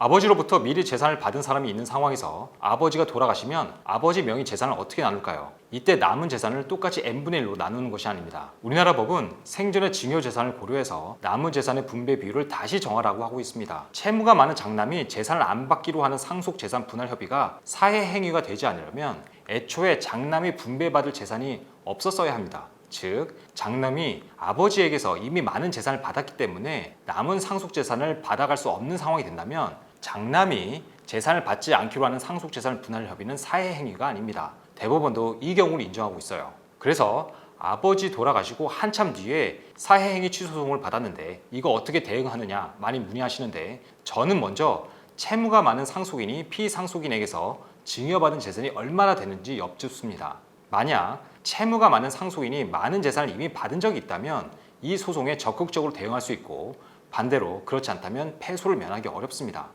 아버지로부터 미리 재산을 받은 사람이 있는 상황에서 아버지가 돌아가시면 아버지 명의 재산을 어떻게 나눌까요? 이때 남은 재산을 똑같이 n분의 1로 나누는 것이 아닙니다. 우리나라 법은 생전의 증여 재산을 고려해서 남은 재산의 분배 비율을 다시 정하라고 하고 있습니다. 채무가 많은 장남이 재산을 안 받기로 하는 상속 재산 분할 협의가 사회 행위가 되지 않으려면 애초에 장남이 분배받을 재산이 없었어야 합니다. 즉 장남이 아버지에게서 이미 많은 재산을 받았기 때문에 남은 상속 재산을 받아갈 수 없는 상황이 된다면 장남이 재산을 받지 않기로 하는 상속 재산 분할 협의는 사회 행위가 아닙니다. 대법원도 이 경우를 인정하고 있어요. 그래서 아버지 돌아가시고 한참 뒤에 사회행위 취소 소송을 받았는데 이거 어떻게 대응하느냐 많이 문의하시는데 저는 먼저 채무가 많은 상속인이 피상속인에게서 증여받은 재산이 얼마나 되는지 여쭙습니다. 만약 채무가 많은 상속인이 많은 재산을 이미 받은 적이 있다면 이 소송에 적극적으로 대응할 수 있고 반대로 그렇지 않다면 패소를 면하기 어렵습니다.